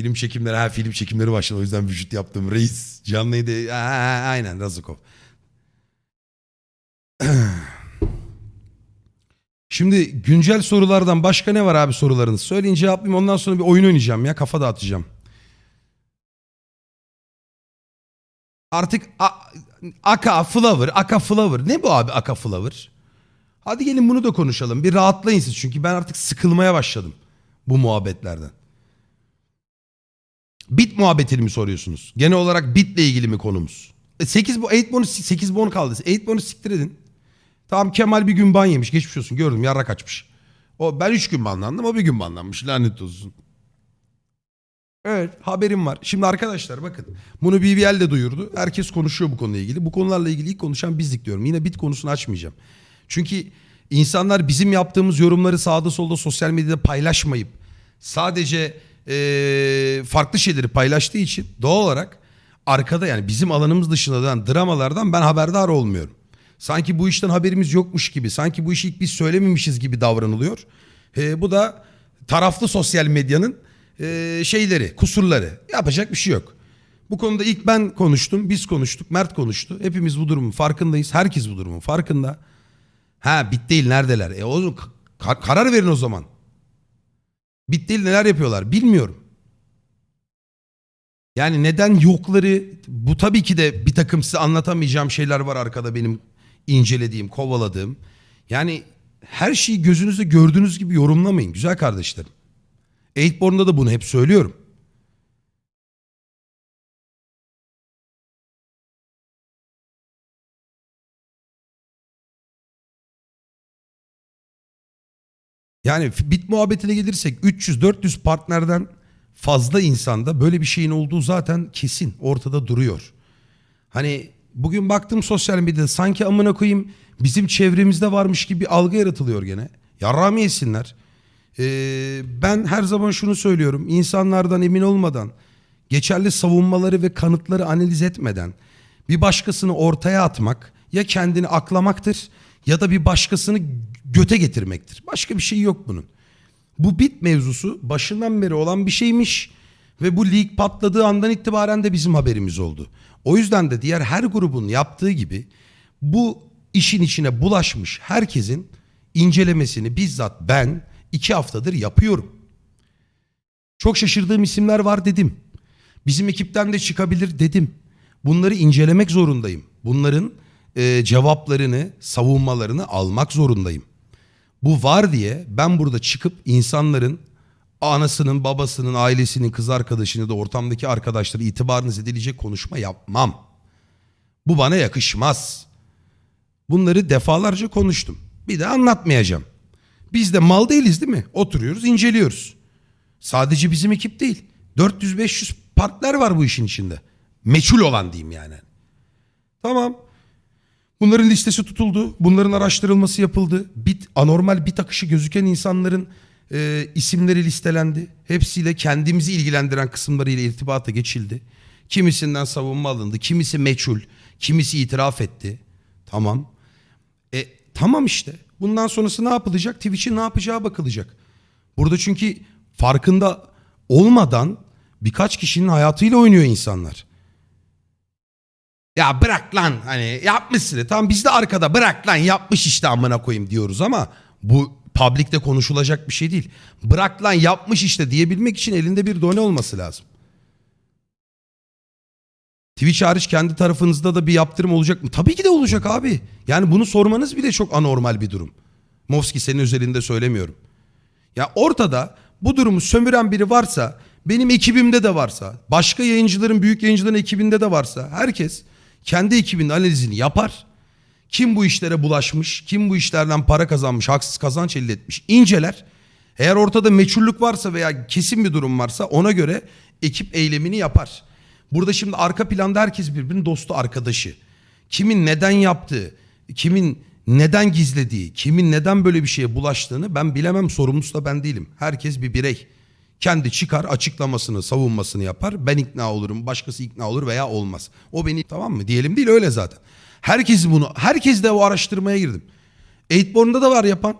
Film çekimleri ha film çekimleri başladı o yüzden vücut yaptım. Reis canlıydı. Ha, ha, aynen Razukov. Şimdi güncel sorulardan başka ne var abi sorularınız? Söyleyin cevaplayayım ondan sonra bir oyun oynayacağım ya kafa dağıtacağım. Artık Aka Flower, Aka Flower. Ne bu abi Aka Flower? Hadi gelin bunu da konuşalım. Bir rahatlayın siz çünkü ben artık sıkılmaya başladım bu muhabbetlerden. Bit muhabbetini mi soruyorsunuz? Genel olarak bitle ilgili mi konumuz? 8 bu 8 bonus 8 bon kaldı. 8 bonus siktir edin. Tamam Kemal bir gün ban yemiş. Geçmiş olsun. Gördüm yarrak kaçmış. O ben 3 gün banlandım. O bir gün banlanmış. Lanet olsun. Evet haberim var. Şimdi arkadaşlar bakın. Bunu BBL de duyurdu. Herkes konuşuyor bu konuyla ilgili. Bu konularla ilgili ilk konuşan bizdik diyorum. Yine bit konusunu açmayacağım. Çünkü insanlar bizim yaptığımız yorumları sağda solda sosyal medyada paylaşmayıp sadece eee, farklı şeyleri paylaştığı için doğal olarak arkada yani bizim alanımız dışında da dramalardan ben haberdar olmuyorum. Sanki bu işten haberimiz yokmuş gibi, sanki bu işi ilk biz söylememişiz gibi davranılıyor. Eee, bu da taraflı sosyal medyanın eee, şeyleri, kusurları. Yapacak bir şey yok. Bu konuda ilk ben konuştum, biz konuştuk, Mert konuştu. Hepimiz bu durumun farkındayız. Herkes bu durumun farkında. Ha bit değil neredeler? E o ka- karar verin o zaman. Bit neler yapıyorlar bilmiyorum. Yani neden yokları bu tabii ki de bir takım size anlatamayacağım şeyler var arkada benim incelediğim, kovaladığım. Yani her şeyi gözünüzde gördüğünüz gibi yorumlamayın güzel kardeşlerim. Eightborn'da da bunu hep söylüyorum. Yani bit muhabbetine gelirsek 300-400 partnerden fazla insanda böyle bir şeyin olduğu zaten kesin ortada duruyor. Hani bugün baktım sosyal medyada sanki amına koyayım bizim çevremizde varmış gibi bir algı yaratılıyor gene. Yarrağımı yesinler. Ee, ben her zaman şunu söylüyorum. insanlardan emin olmadan, geçerli savunmaları ve kanıtları analiz etmeden bir başkasını ortaya atmak ya kendini aklamaktır ya da bir başkasını göte getirmektir. Başka bir şey yok bunun. Bu bit mevzusu başından beri olan bir şeymiş ve bu lig patladığı andan itibaren de bizim haberimiz oldu. O yüzden de diğer her grubun yaptığı gibi bu işin içine bulaşmış herkesin incelemesini bizzat ben iki haftadır yapıyorum. Çok şaşırdığım isimler var dedim. Bizim ekipten de çıkabilir dedim. Bunları incelemek zorundayım. Bunların e, cevaplarını, savunmalarını almak zorundayım. Bu var diye ben burada çıkıp insanların anasının, babasının, ailesinin, kız arkadaşını da ortamdaki arkadaşları itibarını zedileyecek konuşma yapmam. Bu bana yakışmaz. Bunları defalarca konuştum. Bir de anlatmayacağım. Biz de mal değiliz değil mi? Oturuyoruz, inceliyoruz. Sadece bizim ekip değil. 400-500 partner var bu işin içinde. Meçhul olan diyeyim yani. Tamam. Bunların listesi tutuldu. Bunların araştırılması yapıldı. Bit anormal bit akışı gözüken insanların e, isimleri listelendi. Hepsiyle kendimizi ilgilendiren kısımlarıyla irtibata geçildi. Kimisinden savunma alındı. Kimisi meçhul. Kimisi itiraf etti. Tamam. E tamam işte. Bundan sonrası ne yapılacak? Twitch'in ne yapacağı bakılacak. Burada çünkü farkında olmadan birkaç kişinin hayatıyla oynuyor insanlar. Ya bırak lan hani yapmışsın. Tamam biz de arkada bırak lan yapmış işte amına koyayım diyoruz ama bu publikte konuşulacak bir şey değil. Bırak lan yapmış işte diyebilmek için elinde bir done olması lazım. Twitch hariç kendi tarafınızda da bir yaptırım olacak mı? Tabii ki de olacak abi. Yani bunu sormanız bile çok anormal bir durum. Movski senin özelinde söylemiyorum. Ya ortada bu durumu sömüren biri varsa, benim ekibimde de varsa, başka yayıncıların, büyük yayıncıların ekibinde de varsa herkes kendi ekibinin analizini yapar. Kim bu işlere bulaşmış, kim bu işlerden para kazanmış, haksız kazanç elde etmiş inceler. Eğer ortada meçhullük varsa veya kesin bir durum varsa ona göre ekip eylemini yapar. Burada şimdi arka planda herkes birbirinin dostu, arkadaşı. Kimin neden yaptığı, kimin neden gizlediği, kimin neden böyle bir şeye bulaştığını ben bilemem. Sorumlusu da ben değilim. Herkes bir birey. Kendi çıkar, açıklamasını, savunmasını yapar. Ben ikna olurum, başkası ikna olur veya olmaz. O beni tamam mı? Diyelim değil öyle zaten. Herkes bunu, herkes de o araştırmaya girdim. Eightborn'da da var yapan.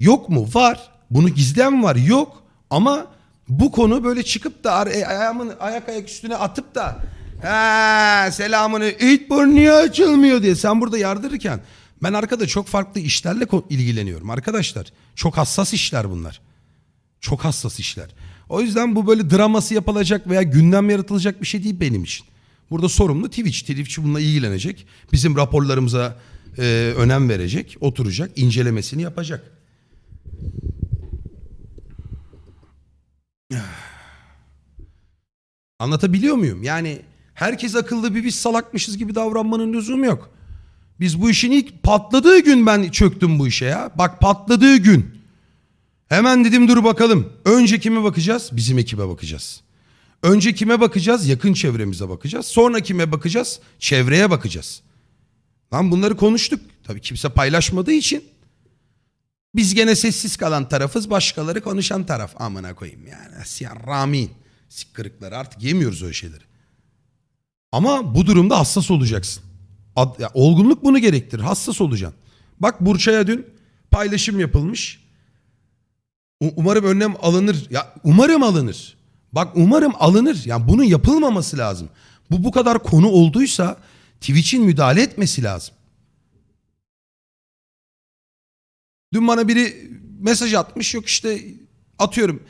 Yok mu? Var. Bunu gizleyen var. Yok. Ama bu konu böyle çıkıp da e, ayağımın ayak ayak üstüne atıp da ha selamını burnu niye açılmıyor diye sen burada yardırırken ben arkada çok farklı işlerle ilgileniyorum arkadaşlar. Çok hassas işler bunlar. Çok hassas işler. O yüzden bu böyle draması yapılacak veya gündem yaratılacak bir şey değil benim için. Burada sorumlu Twitch. Twitch bununla ilgilenecek. Bizim raporlarımıza e, önem verecek. Oturacak, incelemesini yapacak. Anlatabiliyor muyum? Yani herkes akıllı bir biz salakmışız gibi davranmanın lüzumu yok. Biz bu işin ilk patladığı gün ben çöktüm bu işe ya. Bak patladığı gün. Hemen dedim dur bakalım. Önce kime bakacağız? Bizim ekibe bakacağız. Önce kime bakacağız? Yakın çevremize bakacağız. Sonra kime bakacağız? Çevreye bakacağız. Lan bunları konuştuk. Tabii kimse paylaşmadığı için. Biz gene sessiz kalan tarafız. Başkaları konuşan taraf. Amına koyayım yani. Siyah ramin. Sikkırıkları artık yemiyoruz öyle şeyleri. Ama bu durumda hassas olacaksın. Ad- ya, olgunluk bunu gerektirir. Hassas olacaksın. Bak Burçay'a dün paylaşım yapılmış. Umarım önlem alınır. Ya umarım alınır. Bak umarım alınır. Yani bunun yapılmaması lazım. Bu bu kadar konu olduysa Twitch'in müdahale etmesi lazım. Dün bana biri mesaj atmış yok işte atıyorum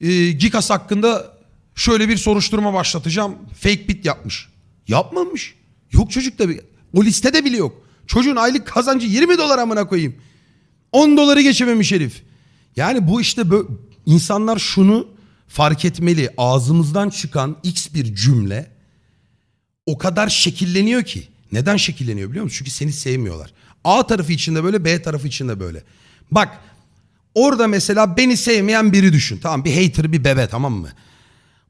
e, Gikas hakkında şöyle bir soruşturma başlatacağım. Fake bit yapmış. Yapmamış. Yok çocuk da bir- o listede bile yok. Çocuğun aylık kazancı 20 dolar amına koyayım. 10 doları geçememiş herif. Yani bu işte insanlar şunu fark etmeli. Ağzımızdan çıkan x bir cümle o kadar şekilleniyor ki. Neden şekilleniyor biliyor musun? Çünkü seni sevmiyorlar. A tarafı içinde böyle, B tarafı içinde böyle. Bak orada mesela beni sevmeyen biri düşün. Tamam bir hater bir bebe tamam mı?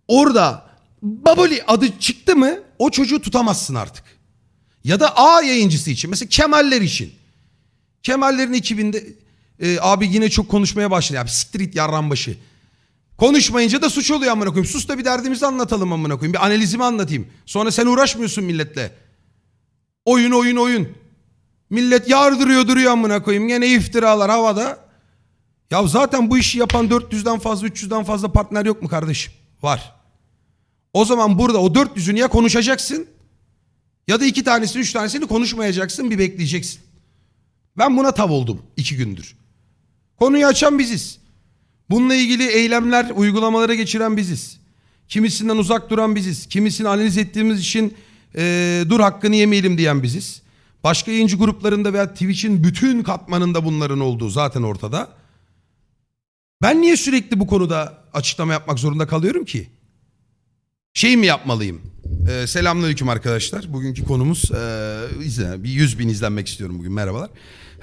Orada Baboli adı çıktı mı o çocuğu tutamazsın artık. Ya da A yayıncısı için mesela Kemaller için. Kemallerin ekibinde e, abi yine çok konuşmaya başladı. Abi siktir git yarran. Konuşmayınca da suç oluyor amına koyayım. Sus da bir derdimizi anlatalım amına koyayım. Bir analizimi anlatayım. Sonra sen uğraşmıyorsun milletle. Oyun oyun oyun. Millet yardırıyor duruyor amına koyayım. Gene iftiralar havada. Ya zaten bu işi yapan 400'den fazla 300'den fazla partner yok mu kardeşim? Var. O zaman burada o 400'ünü ya konuşacaksın ya da iki tanesini üç tanesini konuşmayacaksın bir bekleyeceksin. Ben buna tav oldum iki gündür. Konuyu açan biziz. Bununla ilgili eylemler, uygulamalara geçiren biziz. Kimisinden uzak duran biziz. Kimisini analiz ettiğimiz için eee, dur hakkını yemeyelim diyen biziz. Başka yayıncı gruplarında veya Twitch'in bütün katmanında bunların olduğu zaten ortada. Ben niye sürekli bu konuda açıklama yapmak zorunda kalıyorum ki? Şey mi yapmalıyım? Ee, selamünaleyküm arkadaşlar. Bugünkü konumuz ee, izle, bir 100 bin izlenmek istiyorum bugün. Merhabalar.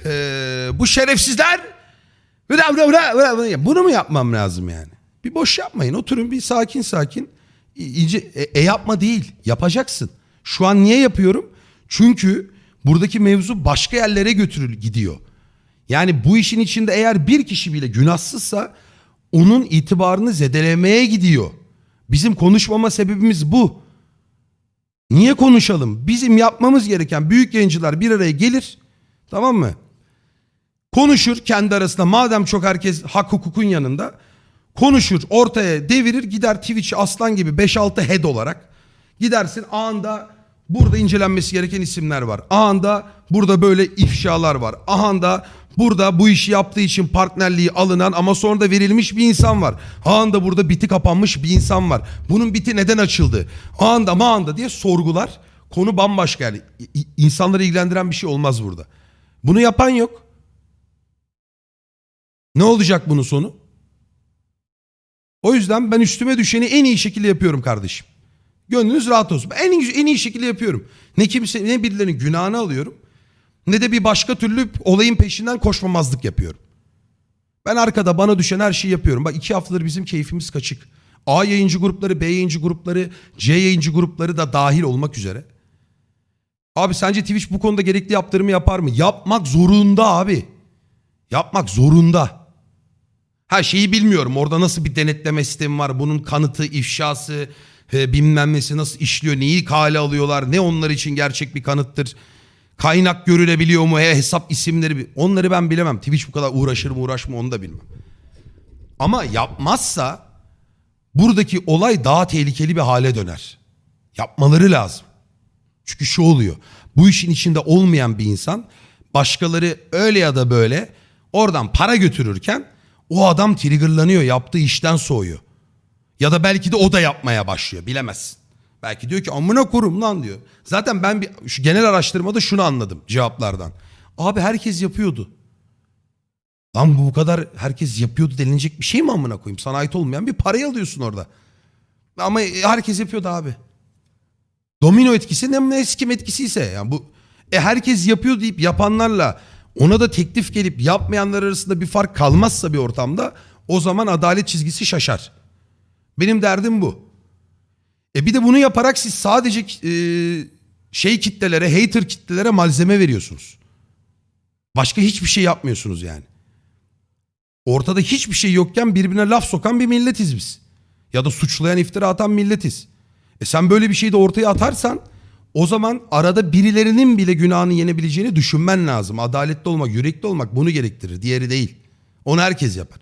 Ee, bu şerefsizler Vıra vıra vıra vıra. bunu mu yapmam lazım yani? Bir boş yapmayın. Oturun bir sakin sakin. İ- iyice e, e yapma değil. Yapacaksın. Şu an niye yapıyorum? Çünkü buradaki mevzu başka yerlere götürül gidiyor. Yani bu işin içinde eğer bir kişi bile günahsızsa onun itibarını zedelemeye gidiyor. Bizim konuşmama sebebimiz bu. Niye konuşalım? Bizim yapmamız gereken büyük yayıncılar bir araya gelir. Tamam mı? Konuşur kendi arasında madem çok herkes hak hukukun yanında. Konuşur ortaya devirir gider Twitch'i aslan gibi 5-6 head olarak. Gidersin anında burada incelenmesi gereken isimler var. Anında burada böyle ifşalar var. Anında burada bu işi yaptığı için partnerliği alınan ama sonra da verilmiş bir insan var. Anında burada biti kapanmış bir insan var. Bunun biti neden açıldı? Anında mağanda diye sorgular. Konu bambaşka yani. İnsanları ilgilendiren bir şey olmaz burada. Bunu yapan yok. Ne olacak bunun sonu? O yüzden ben üstüme düşeni en iyi şekilde yapıyorum kardeşim. Gönlünüz rahat olsun. Ben en iyi, en iyi şekilde yapıyorum. Ne kimse ne birilerinin günahını alıyorum. Ne de bir başka türlü olayın peşinden koşmamazlık yapıyorum. Ben arkada bana düşen her şeyi yapıyorum. Bak iki haftadır bizim keyfimiz kaçık. A yayıncı grupları, B yayıncı grupları, C yayıncı grupları da dahil olmak üzere. Abi sence Twitch bu konuda gerekli yaptırımı yapar mı? Yapmak zorunda abi. Yapmak zorunda. Her şeyi bilmiyorum. Orada nasıl bir denetleme sistemi var? Bunun kanıtı, ifşası, e, bilmem nesi nasıl işliyor? Neyi kale alıyorlar? Ne onlar için gerçek bir kanıttır? Kaynak görülebiliyor mu? He, hesap isimleri. Onları ben bilemem. Twitch bu kadar uğraşır mı uğraşma onu da bilmem. Ama yapmazsa buradaki olay daha tehlikeli bir hale döner. Yapmaları lazım. Çünkü şu oluyor. Bu işin içinde olmayan bir insan başkaları öyle ya da böyle oradan para götürürken o adam triggerlanıyor, yaptığı işten soğuyor. Ya da belki de o da yapmaya başlıyor bilemezsin. Belki diyor ki amına kurum lan diyor. Zaten ben bir, şu genel araştırmada şunu anladım cevaplardan. Abi herkes yapıyordu. Lan bu kadar herkes yapıyordu denilecek bir şey mi amına koyayım? Sana ait olmayan bir parayı alıyorsun orada. Ama herkes yapıyordu abi. Domino etkisi ne ne kim etkisi ise yani bu e herkes yapıyor deyip yapanlarla ona da teklif gelip yapmayanlar arasında bir fark kalmazsa bir ortamda o zaman adalet çizgisi şaşar. Benim derdim bu. E bir de bunu yaparak siz sadece e, şey kitlelere, hater kitlelere malzeme veriyorsunuz. Başka hiçbir şey yapmıyorsunuz yani. Ortada hiçbir şey yokken birbirine laf sokan bir milletiz biz. Ya da suçlayan iftira atan milletiz. E sen böyle bir şeyi de ortaya atarsan o zaman arada birilerinin bile günahını yenebileceğini düşünmen lazım. Adaletli olmak, yürekli olmak bunu gerektirir. Diğeri değil. Onu herkes yapar.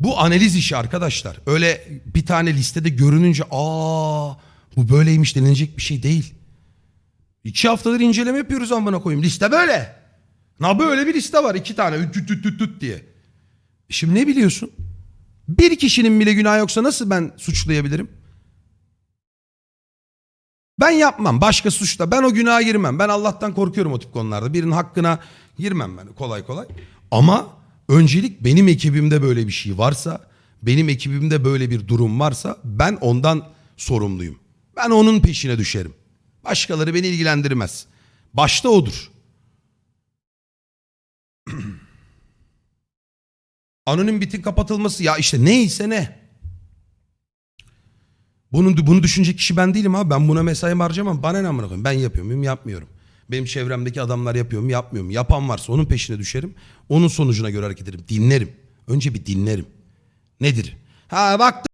Bu analiz işi arkadaşlar. Öyle bir tane listede görününce aa bu böyleymiş denilecek bir şey değil. İki haftadır inceleme yapıyoruz amına koyayım. Liste böyle. Na böyle bir liste var. iki tane. Tüt tüt tüt tüt diye. E Şimdi ne biliyorsun? Bir kişinin bile günah yoksa nasıl ben suçlayabilirim? Ben yapmam. Başka suçla. Ben o günaha girmem. Ben Allah'tan korkuyorum o tip konularda. Birinin hakkına girmem ben kolay kolay. Ama öncelik benim ekibimde böyle bir şey varsa, benim ekibimde böyle bir durum varsa ben ondan sorumluyum. Ben onun peşine düşerim. Başkaları beni ilgilendirmez. Başta odur. Anonim bitin kapatılması ya işte neyse ne. Bunun bunu düşünecek kişi ben değilim abi. Ben buna mesai harcamam. Bana ne amına koyayım? Ben yapıyor muyum? Yapmıyorum. Benim çevremdeki adamlar yapıyor mu? Yapmıyor mu? Yapan varsa onun peşine düşerim. Onun sonucuna göre hareket ederim. Dinlerim. Önce bir dinlerim. Nedir? Ha baktım